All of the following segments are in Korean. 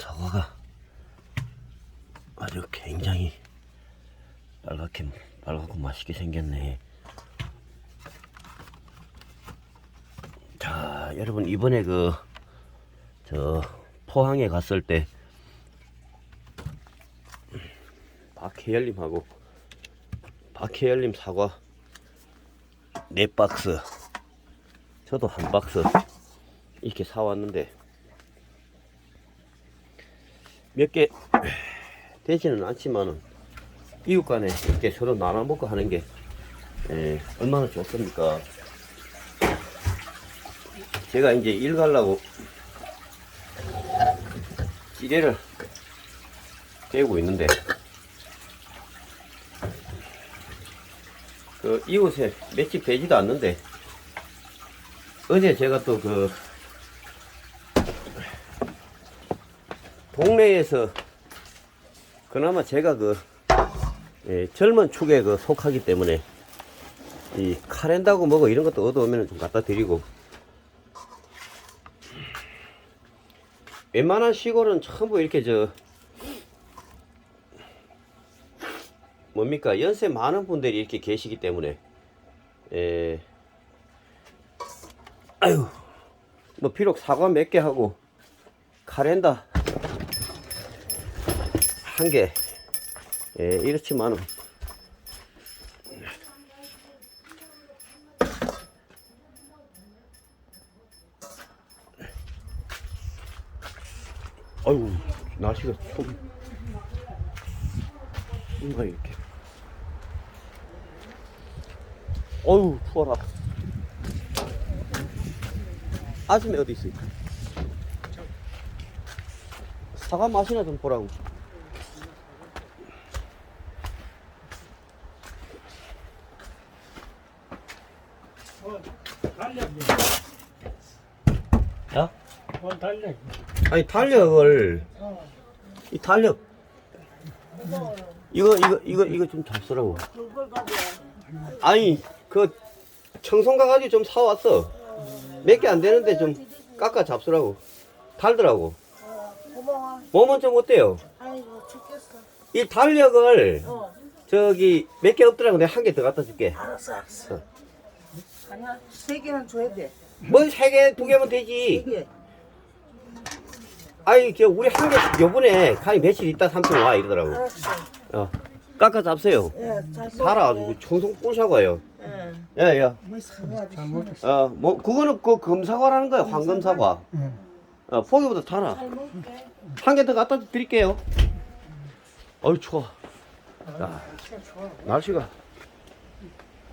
사과가 아주 굉장히 빨갛게 빨갛고 맛있게 생겼네. 자 여러분 이번에 그 저 포항에 갔을 때 박혜열님하고 박혜열님 사과 네 박스 저도 한 박스 이렇게 사왔는데 몇 개 되지는 않지만은 이웃 간에 이렇게 서로 나눠 먹고 하는 게 예, 얼마나 좋습니까? 제가 이제 일 가려고 찌개를 깨고 있는데 그 이웃에 맷집 되지도 않는데 어제 제가 또그 동네에서 그나마 제가 그 예, 젊은 축에 그 속하기 때문에 이 카렌다고 뭐고 이런 것도 얻어오면 좀 갖다 드리고. 웬만한 시골은 전부 이렇게 저 뭡니까? 연세 많은 분들이 이렇게 계시기 때문에 에 아유 뭐 비록 사과 몇 개 하고 카렌다 한 개. 예, 이렇지만은. 아유 날씨가 좀 뭔가 이렇게. 어유 추워라. 아줌마 어디 있어 사과 맛이나 좀 보라고 달력. 야? 어, 달력. 아니 달력을 이 달력 이거 이거 이거 이거 좀 잡수라고 아니 그 청송 가 가지고 좀 사왔어 몇 개 안 되는데 좀 깎아 잡수라고 달더라고 고마워. 몸은 좀 어때요? 아이고 죽겠어. 이 달력을 어, 저기 몇 개 없더라고 내가 한 개 더 갖다 줄게 알았어, 알았어. 아니야, 세 개는 줘야 돼. 뭘세개 두 개면 세 되지 개. 아니 저 우리 한 개 요번에 가히 며칠 있다 삼촌 와 이러더라고 알았어. 어 깎아 잡세요 예, 잘 먹어. 달아가지고 청송 꿀사과예요 예. 예예 뭐 사과지. 잘 먹겠어. 어, 뭐, 그거는 그 금사과라는 거야, 황금사과. 응. 어, 포기보다 달아. 잘 먹게. 한 개 더 갖다 드릴게요. 어이, 추워. 야, 날씨가 좋아. 날씨가.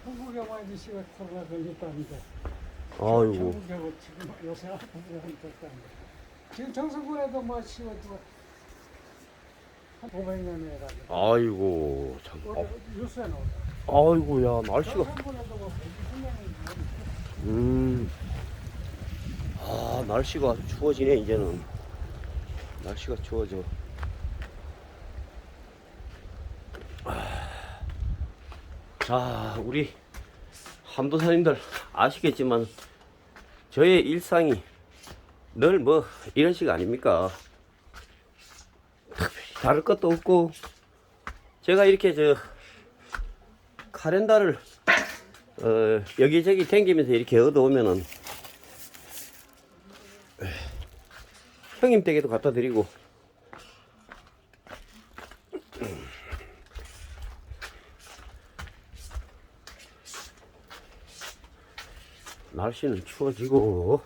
한국에 와 이씨가 코로나 걸렸다는데. 아이고. 전국에 지금 요새 한국에 걸렸다는데. 지금 정선군에도 뭐 씌워주고 한 500년에 해가지고. 아이고, 참. 어제 뉴스에 나오다. 아, 아이고, 야, 날씨가. 정선군에도 뭐 100년에 음. 아, 날씨가 추워지네, 이제는. 날씨가 추워져. 아. 자, 우리 함도사님들 아시겠지만, 저의 일상이 늘 뭐 이런 식 아닙니까? 다를 것도 없고, 제가 이렇게 저, 카렌다를 어, 여기저기 댕기면서 이렇게 얻어오면은 형님 댁에도 갖다 드리고 날씨는 추워지고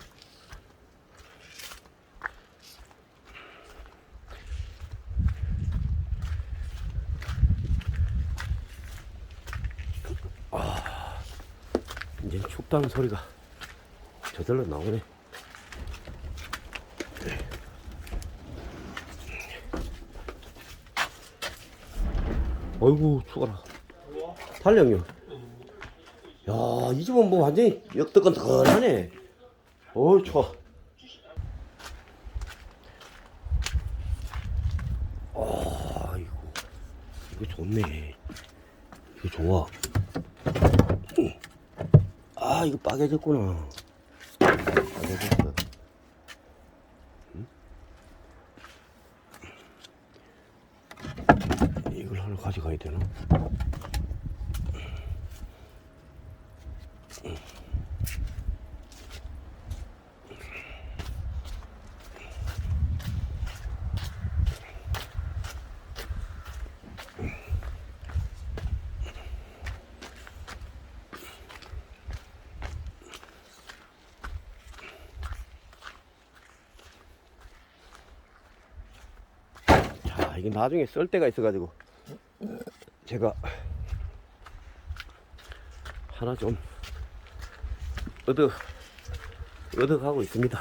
춥다는 소리가 저절로 나오네. 어이구 추워라. 달령요. 야, 이 집은 뭐 완전히 역덕건덕하네. 어이 추워. 아, 이거 이거 좋네. 이거 좋아. 아 이거 빠개졌구나 빠개졌어 응? 이걸 하나 가져가야 되나? 나중에 쓸 때가 있어가지고 제가 하나 좀 얻어 얻어가고 있습니다.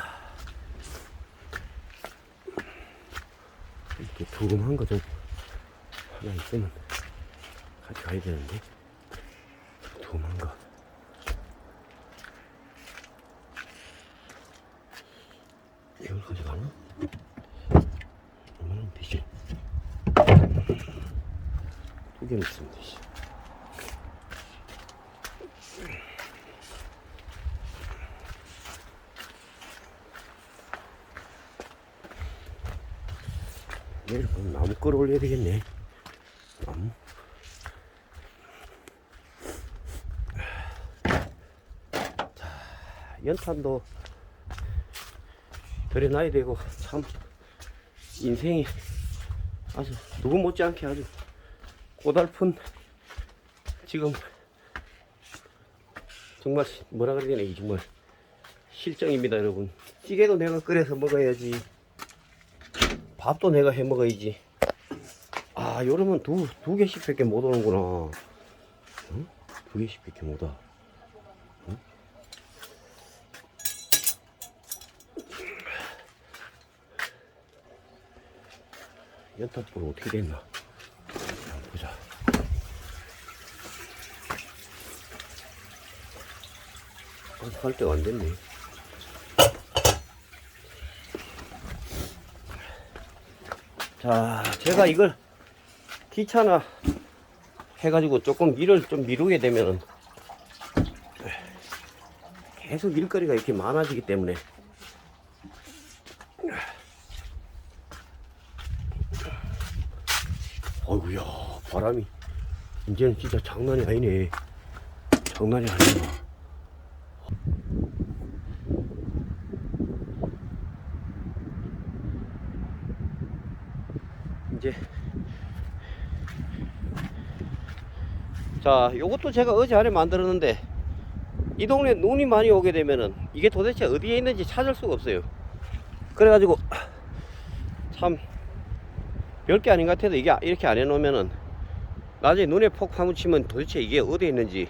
이렇게 두금한 거 좀 하나 있으면 가져가야 되는데 두금한 거. 이걸 가져가나? 얼마나 되지? 두 개는 있으면 되지. 내일 그럼 나무 끌어올려야 되겠네. 나무. 자, 연탄도 들여놔야 되고, 참, 인생이 아주 누구 못지않게 아주 고달픈 지금 정말 뭐라 그래야 되나 이 정말 실정입니다 여러분 찌개도 내가 끓여서 먹어야지 밥도 내가 해 먹어야지 아 요러면 두, 두 개씩 밖에 못 오는구나 응? 두 개씩 밖에 못 와. 연탄불 어떻게 됐나? 보자. 아직 할 때가 안 됐네. 자 제가 이걸 귀찮아 해가지고 조금 일을 좀 미루게 되면은 계속 일거리가 이렇게 많아지기 때문에 어이구야 바람이. 이제는 진짜 장난이 아니네. 장난이 아니야 이제. 자 요것도 제가 어제 안에 만들었는데 이 동네 눈이 많이 오게 되면은 이게 도대체 어디에 있는지 찾을 수가 없어요. 그래가지고 참 별게 아닌 것 같아도 이게 이렇게 안 해놓으면은 나중에 눈에 폭 파묻히면 도대체 이게 어디에 있는지.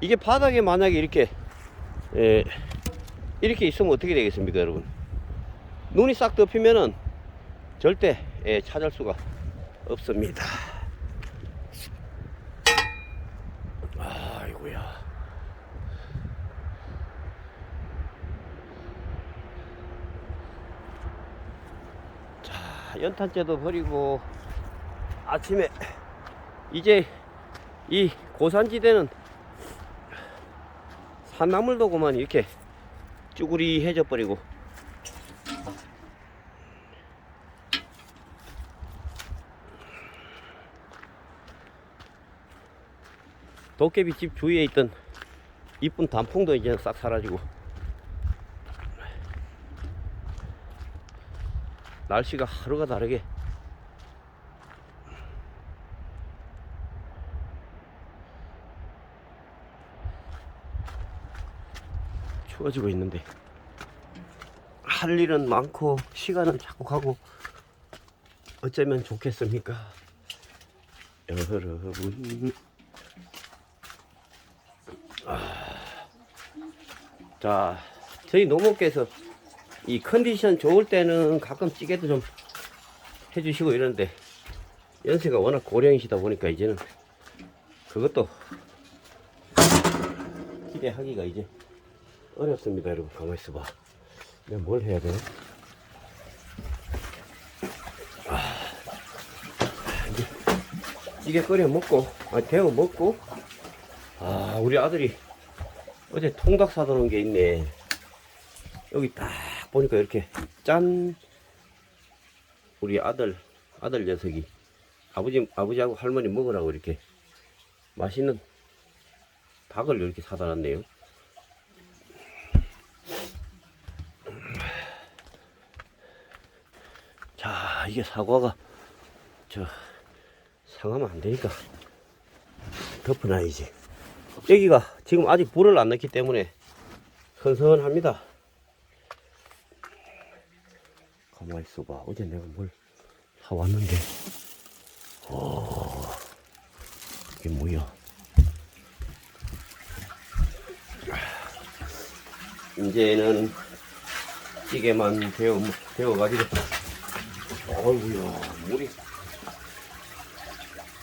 이게 바닥에 만약에 이렇게 에, 이렇게 있으면 어떻게 되겠습니까 여러분? 눈이 싹 덮이면은 절대 예, 찾을 수가 없습니다. 아이고야. 자 연탄재도 버리고 아침에 이제 이 고산지대는 산나물도 그만 이렇게 쭈구리해져 버리고. 도깨비 집 주위에 있던 이쁜 단풍도 이제 싹 사라지고. 날씨가 하루가 다르게 추워지고 있는데 할 일은 많고 시간은 자꾸 가고 어쩌면 좋겠습니까? 여러분. 자, 저희 노목께서 이 컨디션 좋을 때는 가끔 찌개도 좀 해주시고 이러는데 연세가 워낙 고령이시다 보니까 이제는 그것도 기대하기가 이제 어렵습니다, 여러분. 가만히 있어봐. 내가 뭘 해야 되나? 아, 이제 찌개 끓여 먹고, 아, 데워 먹고, 아, 우리 아들이 어제 통닭 사다 놓은 게 있네. 여기 딱 보니까 이렇게 짠! 우리 아들, 아들 녀석이 아버지 아버지하고 할머니 먹으라고 이렇게 맛있는 닭을 이렇게 사다 놨네요. 자, 이게 사과가 저 상하면 안 되니까 덮어놔야지. 여기가 지금 아직 불을 안 넣기 때문에 선선합니다. 가만히 있어봐. 어제 내가 뭘 사왔는데. 오, 이게 뭐야? 이제는 찌개만 데워, 데워가지고. 어이구야, 물이.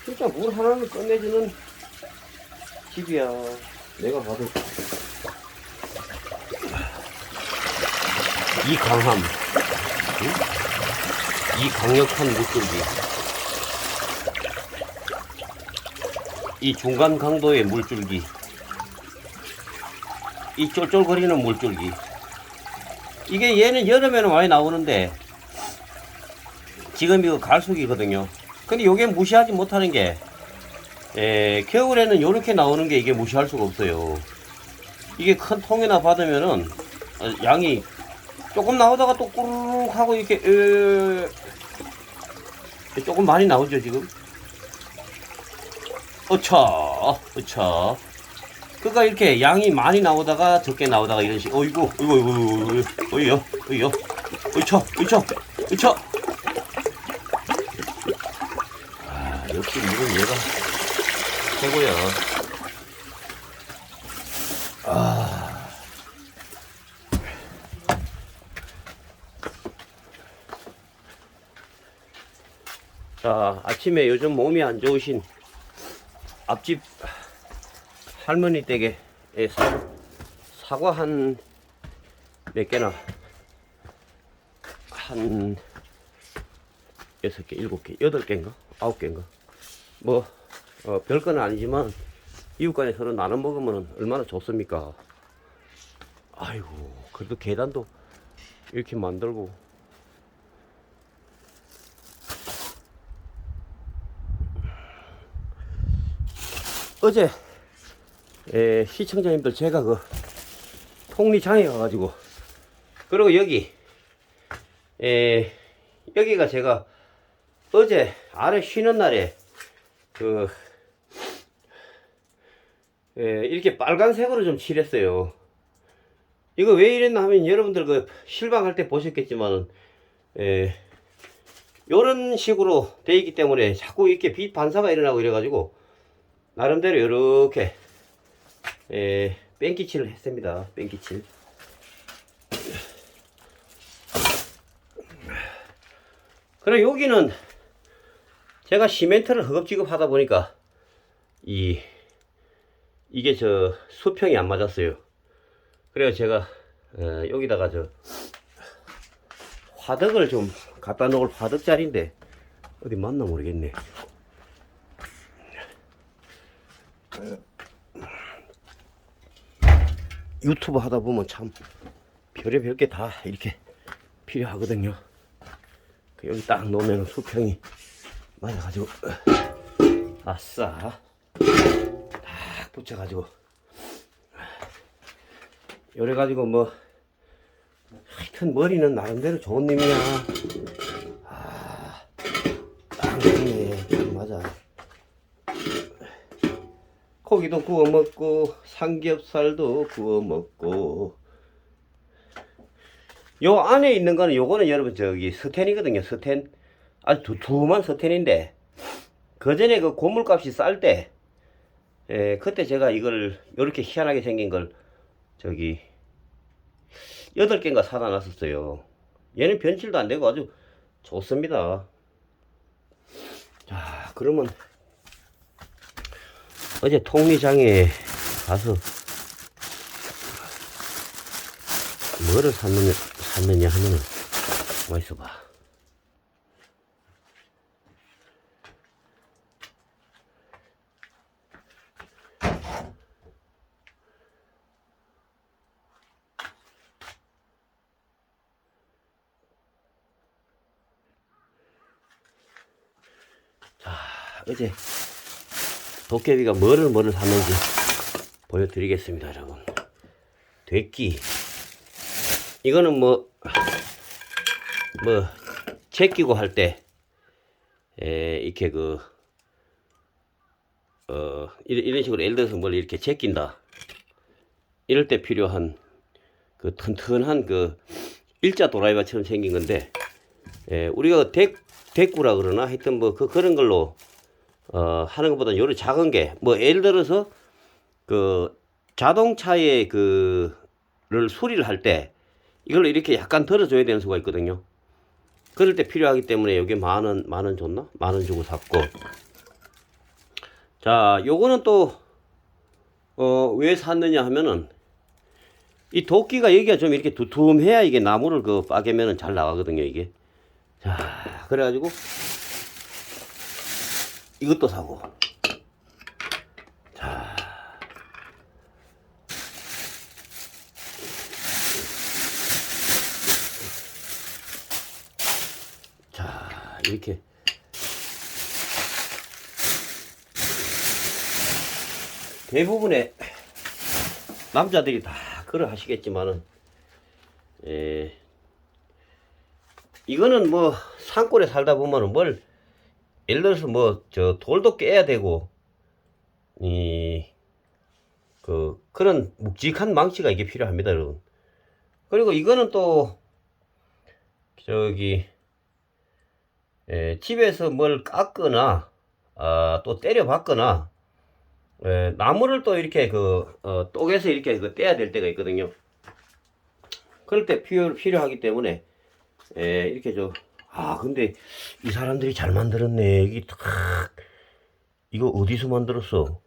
진짜 물 하나를 끝내주는 집이야. 내가 봐도. 이 강함. 이 강력한 물줄기. 이 중간 강도의 물줄기. 이 쫄쫄거리는 물줄기. 이게 얘는 여름에는 많이 나오는데, 지금 이거 갈수기거든요. 근데 요게 무시하지 못하는 게, 에, 겨울에는 이렇게 나오는 게 이게 무시할 수가 없어요. 이게 큰 통에나 받으면은, 어, 양이 조금 나오다가 또 꾸르륵 하고 이렇게 으... 조금 많이 나오죠 지금 어차 어차 그러니까 이렇게 양이 많이 나오다가 적게 나오다가 이런 식 어이구 어이구 어이구 어이구 어이요 어이요 어이차 어이차 어이차 아 역시 물은 얘가 최고야 자, 아침에 요즘 몸이 안 좋으신 앞집 할머니 댁에 사, 사과 한 몇 개나 한 여섯 개, 일곱 개, 여덟 개인가? 아홉 개인가? 뭐, 어, 별건 아니지만 이웃 간에 서로 나눠 먹으면 얼마나 좋습니까? 아이고, 그래도 계단도 이렇게 만들고 어제 에, 시청자님들 제가 그 통리장에 가가지고 그리고 여기 에, 여기가 제가 어제 아래 쉬는 날에 그 에, 이렇게 빨간색으로 좀 칠했어요. 이거 왜 이랬나 하면 여러분들 그 실방할 때 보셨겠지만 에, 요런 식으로 돼 있기 때문에 자꾸 이렇게 빛 반사가 일어나고 이래가지고 나름대로 이렇게 에, 뺑기칠을 했습니다. 뺑기칠. 그래 여기는 제가 시멘트를 허겁지겁 하다 보니까 이 이게 저 수평이 안 맞았어요. 그래서 제가 어, 여기다가 저 화덕을 좀 갖다 놓을 화덕자리인데 어디 맞나 모르겠네. 유튜브 하다 보면 참 별의별 게 다 이렇게 필요하거든요. 그 여기 딱 놓으면 수평이 맞아가지고 아싸 딱 붙여가지고 요래가지고 뭐 하여튼 머리는 나름대로 좋은 놈이야. 아, 딱 맞네. 딱 맞아. 고기도 구워 먹고 삼겹살도 구워 먹고 요 안에 있는 거는 요거는 여러분 저기 스텐이거든요 스텐 아주 두툼한 스텐인데 그 전에 그 고물값이 쌀때 에, 그때 제가 이걸 요렇게 희한하게 생긴 걸 저기 여덟 개인가 사다 놨었어요 얘는 변질도 안 되고 아주 좋습니다 자 그러면 어제 통리장에 가서 뭐를 샀느냐, 샀느냐 하면은 뭐 있어 봐. 어제 도깨비가 뭐를 뭐를 샀는지 보여드리겠습니다, 여러분. 돼끼. 이거는 뭐, 뭐, 제끼고 할 때, 에, 이렇게 그, 어, 이런, 이런 식으로 예를 들어서 뭘 이렇게 제낀다. 이럴 때 필요한 그 튼튼한 그 일자 도라이바처럼 생긴 건데, 에, 우리가 대, 대꾸라 그러나 하여튼 뭐 그, 그런 걸로 어, 하는 것보다 요런 작은 게, 뭐, 예를 들어서, 그, 자동차의 그 를 수리를 할 때, 이걸로 이렇게 약간 덜어줘야 되는 수가 있거든요. 그럴 때 필요하기 때문에 여기 만 원, 만 원 줬나? 만 원 주고 샀고. 자, 요거는 또, 어, 왜 샀느냐 하면은, 이 도끼가 여기가 좀 이렇게 두툼해야 이게 나무를 그 빠개면은 잘 나가거든요, 이게. 자, 그래가지고, 이것도 사고. 자. 자, 이렇게. 대부분의 남자들이 다 그러 하시겠지만은, 에, 이거는 뭐, 산골에 살다 보면은 뭘, 예를 들어서 뭐 저 돌도 깨야 되고 이 그 그런 묵직한 망치가 이게 필요합니다, 여러분. 그리고 이거는 또 저기 에, 집에서 뭘 깎거나 아, 또 때려 박거나 에, 나무를 또 이렇게 그 어, 똑에서 이렇게 그 떼야 될 때가 있거든요. 그럴 때 필요 필요하기 때문에 에, 이렇게 저 아, 근데 이 사람들이 잘 만들었네. 이게 탁 이거 어디서 만들었어?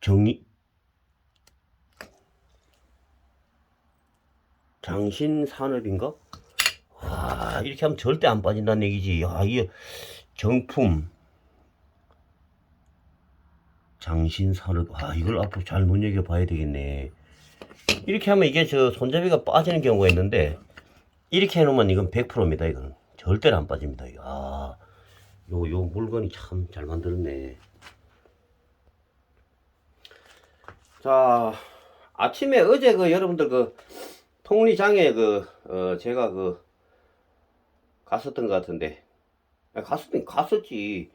정리 장신 산업인가? 와, 이렇게 하면 절대 안 빠진다는 얘기지. 야, 이게 정품 장신 산업. 아, 이걸 앞으로 잘 눈여겨 봐야 되겠네. 이렇게 하면 이게 저 손잡이가 빠지는 경우가 있는데 이렇게 해놓으면 이건 100%입니다. 이거는 절대로 안 빠집니다. 아, 요, 요 물건이 참 잘 만들었네. 자, 아침에 어제 그 여러분들 그 통리장에 그, 어, 제가 그 갔었던 것 같은데. 아, 갔었긴 갔었지.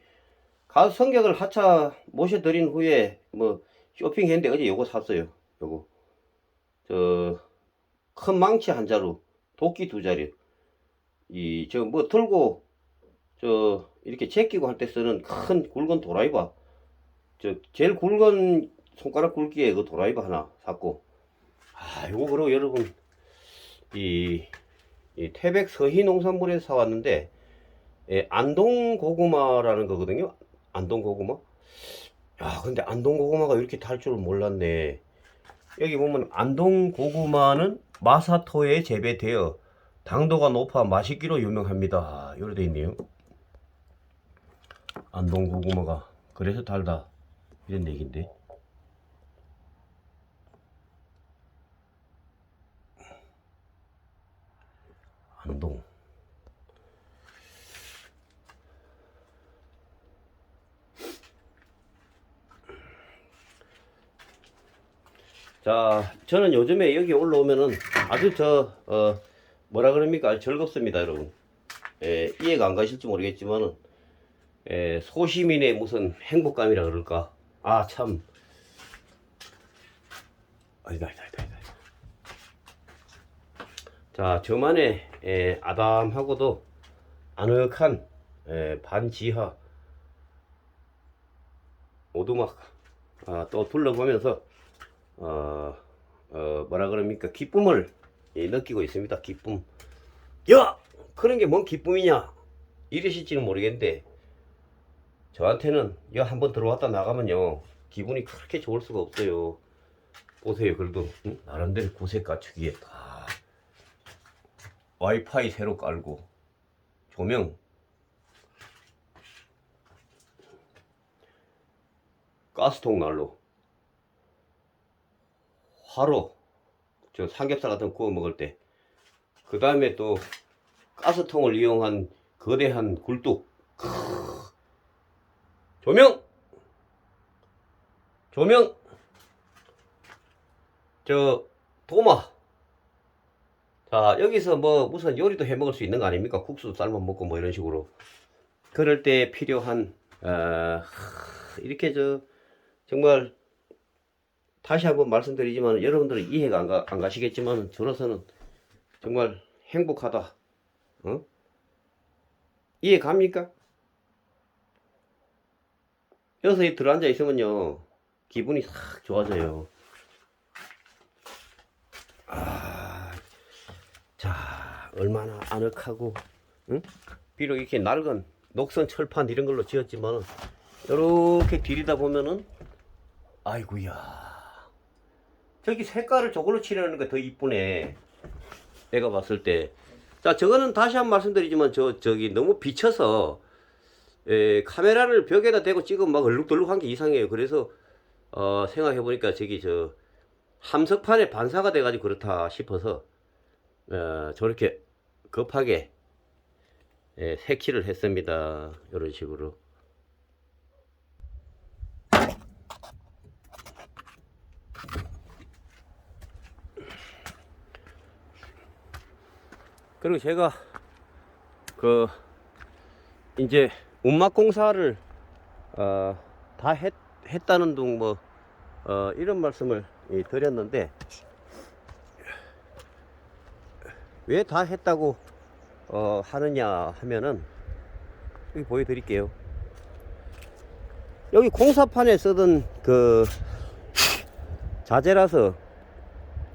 가서 성격을 하차 모셔드린 후에 뭐 쇼핑했는데 어제 요거 샀어요. 요거. 저, 큰 망치 한 자루. 도끼 두 자리. 이, 저, 뭐, 들고, 저, 이렇게 제끼고 할 때 쓰는 큰 굵은 도라이바. 저, 제일 굵은 손가락 굵기에 그 도라이바 하나 샀고. 아, 요거 그러고 여러분, 이, 이 태백 서희 농산물에서 사왔는데, 예, 안동 고구마라는 거거든요. 안동 고구마. 야, 근데 안동 고구마가 이렇게 달 줄은 몰랐네. 여기 보면 안동 고구마는 마사토에 재배되어 당도가 높아 맛있기로 유명합니다. 이렇게 돼 있네요. 안동 고구마가 그래서 달다 이런 얘기인데. 안동. 자, 저는 요즘에 여기 올라오면은 아주 저, 어, 뭐라 그럽니까? 즐겁습니다, 여러분. 예, 이해가 안 가실지 모르겠지만은, 예, 소시민의 무슨 행복감이라 그럴까? 아, 참. 아니다, 아니다, 아니다, 아니다. 자, 저만의, 예, 아담하고도 아늑한, 예, 반지하 오두막, 아, 또 둘러보면서, 어, 어, 뭐라 그럽니까? 기쁨을 예, 느끼고 있습니다. 기쁨. 야! 그런 게 뭔 기쁨이냐? 이러실지는 모르겠는데, 저한테는, 야, 한번 들어왔다 나가면요, 기분이 그렇게 좋을 수가 없어요. 보세요, 그래도, 응? 나름대로 구색 갖추기에 다, 와이파이 새로 깔고, 조명, 가스통 난로, 화로 저 삼겹살 같은 거 구워 먹을 때 그 다음에 또 가스통을 이용한 거대한 굴뚝 조명! 조명! 저, 도마! 자, 여기서 뭐 무슨 요리도 해 먹을 수 있는 거 아닙니까? 국수 삶아 먹고 뭐 이런 식으로. 그럴 때 필요한, 어, 이렇게 저, 정말, 다시 한번 말씀드리지만, 여러분들은 이해가 안, 가, 안 가시겠지만, 저로서는 정말 행복하다. 어? 이해 갑니까? 여기서 들어앉아 있으면요, 기분이 싹 좋아져요. 아, 자, 얼마나 아늑하고, 응? 비록 이렇게 낡은 녹선 철판 이런 걸로 지었지만은, 이렇게 들이다 보면은, 아이고야. 저기 색깔을 저걸로 칠하는 게 더 이쁘네. 내가 봤을 때. 자, 저거는 다시 한 번 말씀드리지만, 저, 저기 너무 비쳐서, 에, 카메라를 벽에다 대고 찍으면 막 얼룩덜룩한 게 이상해요. 그래서, 어, 생각해보니까 저기 저, 함석판에 반사가 돼가지고 그렇다 싶어서, 어, 저렇게 급하게, 예, 색칠을 했습니다. 이런 식으로. 그리고 제가 그 이제 운막 공사를 어, 다 했, 했다는 둥뭐 어, 이런 말씀을 이, 드렸는데 왜 다 했다고 어, 하느냐 하면은 여기 보여드릴게요. 여기 공사판에 쓰던 그 자재라서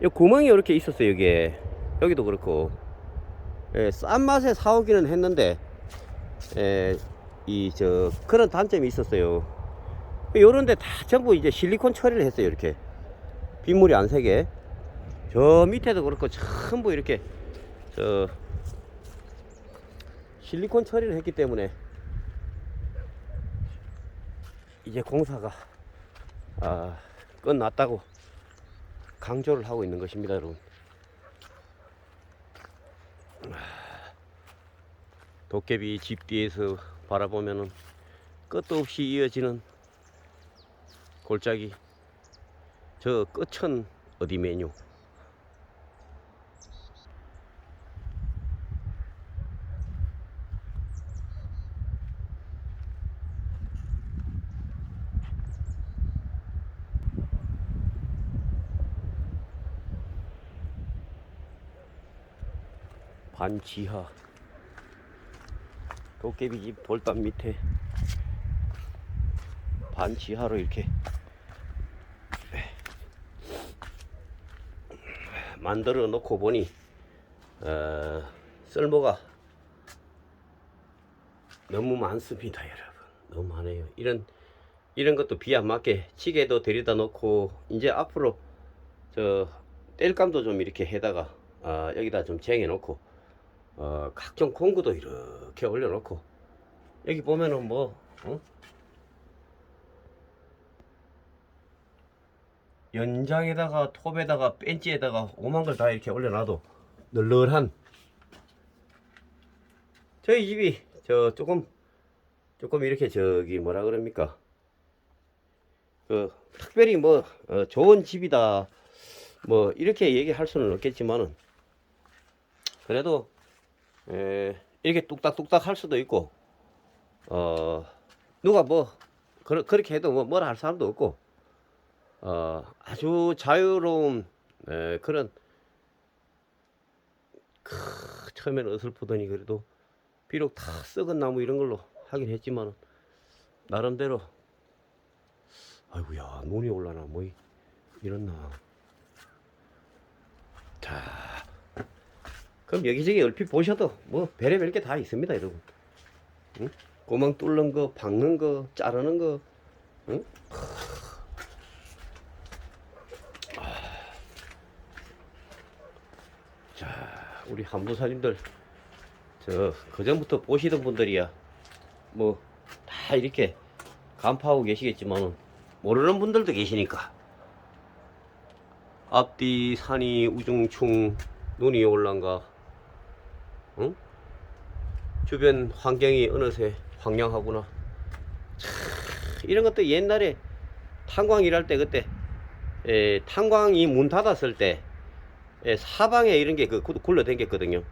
이 구멍이 이렇게 있었어요. 여기에 여기도 그렇고 예, 싼 맛에 사오기는 했는데 예, 이 저 그런 단점이 있었어요. 요런데 다 전부 이제 실리콘 처리를 했어요. 이렇게 빗물이 안 새게. 저 밑에도 그렇고 전부 이렇게 저 실리콘 처리를 했기 때문에 이제 공사가 아, 끝났다고 강조를 하고 있는 것입니다, 여러분. 도깨비 집 뒤에서 바라보면은 끝도 없이 이어지는 골짜기 저 끝은 어디 메뉴 반지하. 도깨비 집 돌담 밑에 반지하로 이렇게 만들어 놓고 보니 어, 쓸모가 너무 많습니다 여러분. 너무 많아요. 이런 이런 것도 비 안 맞게 시계도 데려다 놓고 이제 앞으로 저 뗄감도 좀 이렇게 해다가 아, 여기다 좀 쟁여 놓고 어, 각종 공구도 이렇게 올려놓고. 여기 보면은 뭐 어? 연장에다가 톱에다가 벤치에다가 오만 걸 다 이렇게 올려놔도 널널한. 저희 집이 저 조금 조금 이렇게 저기 뭐라 그럽니까? 그 특별히 뭐 어, 좋은 집이다. 뭐 이렇게 얘기할 수는 없겠지만은 그래도 에, 이렇게 뚝딱뚝딱 할 수도 있고, 어, 누가 뭐, 그러, 그렇게 해도 뭐, 뭐라 할 사람도 없고, 어, 아주 자유로운, 에, 그런, 크, 처음에는 어설프더니 그래도, 비록 다 썩은 나무 이런 걸로 하긴 했지만, 나름대로, 아이고야, 눈이 올라나, 뭐, 이- 이랬나. 자, 그럼 여기저기 얼핏 보셔도 뭐 별의별 게 다 있습니다 여러분 응? 구멍 뚫는 거 박는 거 자르는 거 응? 자 우리 한부사님들 저 그전부터 보시던 분들이야 뭐 다 이렇게 간파하고 계시겠지만 모르는 분들도 계시니까 앞뒤 산이 우중충 눈이 올란가 응? 주변 환경이 어느새 황량하구나. 참, 이런 것도 옛날에 탄광 일할 때 그때 에, 탄광이 문 닫았을 때 에, 사방에 이런 게 그 굴러 댕겼거든요.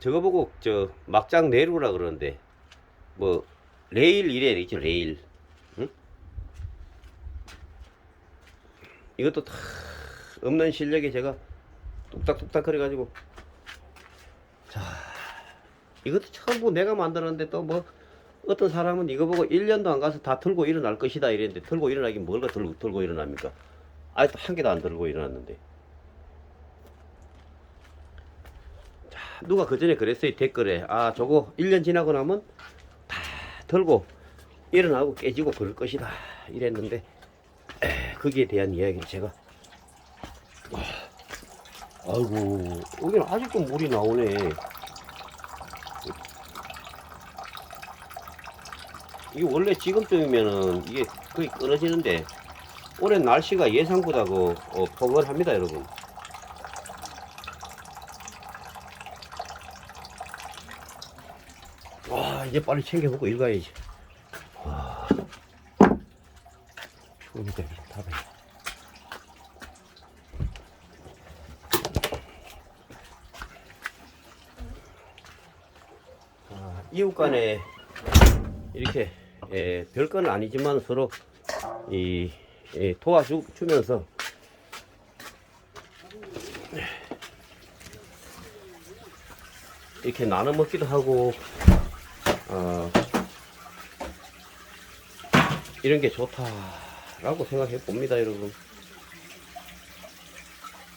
저거 보고 저 막장 내루라 그러는데 뭐 레일 이래 있죠 레일. 응? 이것도 다 없는 실력에 제가 뚝딱뚝딱 그래가지고 자 이것도 전부 내가 만들었는데 또 뭐 어떤 사람은 이거 보고 1년도 안 가서 다 들고 일어날 것이다 이랬는데 들고 일어나긴 뭘가 들고, 들고 일어납니까? 아직도 한 개도 안 들고 일어났는데. 자 누가 그 전에 그랬어요 댓글에. 아 저거 1년 지나고 나면 다 들고 일어나고 깨지고 그럴 것이다 이랬는데 에, 거기에 대한 이야기를 제가 아이고 여기는 아직도 물이 나오네 이게 원래 지금쯤이면은 이게 거의 끊어지는데 올해 날씨가 예상보다 그 어, 포근합니다 여러분. 와 이제 빨리 챙겨 먹고 일 가야지. 와. 답해 아, 이웃 간에 이렇게 예, 별건 아니지만 서로 이 예, 도와주면서 이렇게 나눠 먹기도 하고 어, 이런 게 좋다라고 생각해 봅니다 여러분